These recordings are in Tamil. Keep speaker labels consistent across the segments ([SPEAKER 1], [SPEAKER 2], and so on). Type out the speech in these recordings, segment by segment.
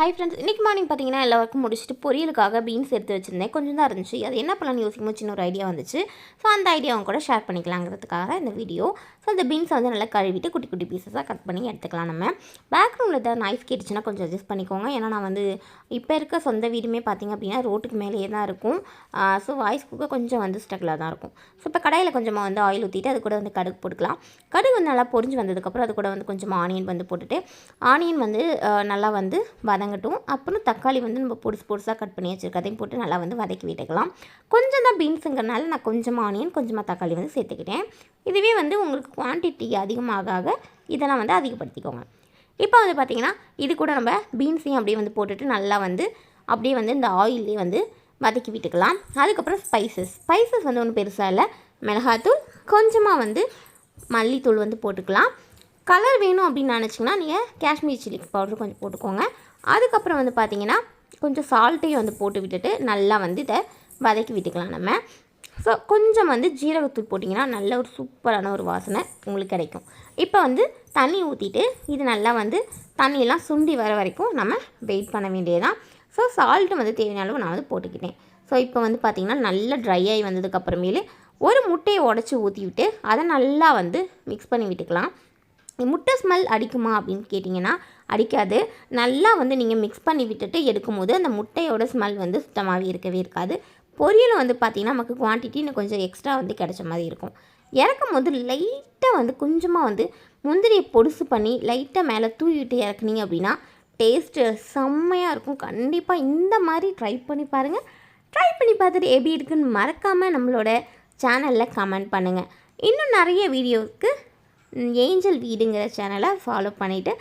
[SPEAKER 1] ஹை ஃப்ரெண்ட்ஸ் இன்றைக்கி மார்னிங் பார்த்தீங்கன்னா எல்லா ஒர்க்கும் முடிச்சுட்டு பொரியலுக்காக பீன்ஸ் எடுத்து வச்சுருந்தேன். கொஞ்சம் தான் இருந்துச்சு. அது என்ன பண்ணலாம்னு யோசிக்கும் சின்ன ஒரு ஐடியா வந்துச்சு. ஸோ அந்த ஐடியாவும் கூட ஷேர் பண்ணிக்கலாங்கிறதுக்காக இந்த வீடியோ ஸோ அந்த பீன்ஸை வந்து நல்லா கழுவிட்டு குட்டி குட்டி பீசஸாக கட் பண்ணி எடுத்துக்கலாம் நம்ம. பேக்ரவுண்டில் ஏதாவது நாய்ஸ் கேட்டுச்சுன்னா கொஞ்சம் அட்ஜஸ்ட் பண்ணிக்கோங்க. ஏன்னா நான் வந்து இப்போ இருக்க சொந்த வீடுமே பார்த்தீங்க அப்படின்னா ரோட்டுக்கு மேலேயே தான் இருக்கும். ஸோ வாய்ஸ் குக்க கொஞ்சம் வந்து ஸ்ட்ரகிளாக தான் இருக்கும். ஸோ இப்போ கடையில் கொஞ்சமாக வந்து ஆயில் ஊற்றிட்டு அது கூட வந்து கடுகு போட்டுக்கலாம். கடுகு வந்து நல்லா பொரிஞ்சு வந்ததுக்கப்புறம் அது கூட வந்து கொஞ்சம் ஆனியன் வந்து போட்டுட்டு ஆனியன் வந்து நல்லா வந்து வதங்கட்டும் அப்புறம் தக்காளி வந்து நம்ம பொடிசு பொடிசாக கட் பண்ணி வச்சுருக்கதையும் போட்டு நல்லா வந்து வதக்கி விட்டுக்கலாம். கொஞ்சம் தான் பீன்ஸுங்கிறனால நான் கொஞ்சமாக ஆனியன் கொஞ்சமாக தக்காளி வந்து சேர்த்துக்கிட்டேன். இதுவே வந்து உங்களுக்கு குவான்டிட்டி அதிகமாக ஆக இதெல்லாம் வந்து அதிகப்படுத்திக்கோங்க. இப்போ வந்து பார்த்திங்கன்னா இது கூட நம்ம பீன்ஸையும் அப்படியே வந்து போட்டுட்டு நல்லா வந்து அப்படியே வந்து இந்த ஆயிலே வந்து வதக்கி விட்டுக்கலாம். அதுக்கப்புறம் ஸ்பைசஸ் ஸ்பைசஸ் வந்து ஒன்றும் பெருசாக இல்லை. மிளகாத்தூள் கொஞ்சமாக வந்து மல்லித்தூள் வந்து போட்டுக்கலாம். கலர் வேணும் அப்படின்னு நினச்சிங்கன்னா நீங்கள் காஷ்மீர் சில்லி பவுடர் கொஞ்சம் போட்டுக்கோங்க. அதுக்கப்புறம் வந்து பார்த்தீங்கன்னா கொஞ்சம் சால்ட்டையும் வந்து போட்டு விட்டுட்டு நல்லா வந்து இதை வதக்கி விட்டுக்கலாம் நம்ம. ஸோ கொஞ்சம் வந்து ஜீரகத்தூள் போட்டிங்கன்னா நல்ல ஒரு சூப்பரான ஒரு வாசனை உங்களுக்கு கிடைக்கும். இப்போ வந்து தண்ணி ஊற்றிட்டு இது நல்லா வந்து தண்ணியெல்லாம் சுண்டி வர வரைக்கும் நம்ம வெயிட் பண்ண வேண்டியதுதான். ஸோ சால்ட்டு வந்து தேவையான அளவு நான் வந்து போட்டுக்கிட்டேன். ஸோ இப்போ வந்து பார்த்திங்கன்னா நல்லா ட்ரை ஆகி வந்ததுக்கப்புறமேலு ஒரு முட்டையை உடச்சி ஊற்றி விட்டு அதை நல்லா வந்து மிக்ஸ் பண்ணி விட்டுக்கலாம். முட்டை ஸ்மெல் அடிக்குமா அப்படின்னு கேட்டிங்கன்னா அடிக்காது. நல்லா வந்து நீங்கள் மிக்ஸ் பண்ணி விட்டுட்டு எடுக்கும்போது அந்த முட்டையோட ஸ்மெல் வந்து சுத்தமாகவே இருக்கவே இருக்காது. பொரியல் வந்து பார்த்திங்கன்னா நமக்கு குவான்டிட்டி இன்னும் கொஞ்சம் எக்ஸ்ட்ரா வந்து கிடைச்ச மாதிரி இருக்கும். இறக்கும் போது லைட்டாக வந்து கொஞ்சமாக வந்து முந்திரியை பொடுசு பண்ணி லைட்டாக மேலே தூவிட்டு இறக்குனீங்க அப்படின்னா டேஸ்ட்டு செம்மையாக இருக்கும். கண்டிப்பாக இந்த மாதிரி ட்ரை பண்ணி பாருங்கள் ட்ரை பண்ணி பார்த்துட்டு எப்படி இருக்குன்னு மறக்காமல் நம்மளோட சேனலில் கமெண்ட் பண்ணுங்கள் இன்னும் நிறைய வீடியோவுக்கு ஏஞ்சல் வீடுங்கிற சேனலை ஃபாலோ பண்ணிவிட்டு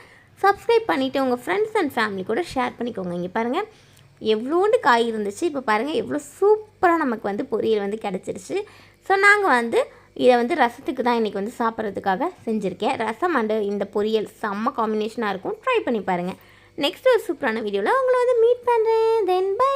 [SPEAKER 1] சப்ஸ்கிரைப் பண்ணிவிட்டு உங்கள் ஃப்ரெண்ட்ஸ் அண்ட் ஃபேமிலி கூட ஷேர் பண்ணிக்கோங்க. இங்கே பாருங்கள் எவ்வளோண்டு காய் இருந்துச்சு இப்போ பாருங்கள் எவ்வளோ சூப்பராக நமக்கு வந்து பொரியல் வந்து கிடச்சிருச்சு. ஸோ நாங்கள் வந்து இதை வந்து ரசத்துக்கு தான் இன்றைக்கி வந்து சாப்பிட்றதுக்காக செஞ்சுருக்கேன். ரசம் அண்டு இந்த பொரியல் செம்ம காம்பினேஷனாக இருக்கும். ட்ரை பண்ணி பாருங்கள் நெக்ஸ்ட் ஒரு சூப்பரான வீடியோவில் உங்களை வந்து மீட் பண்ணுறேன் தென் பை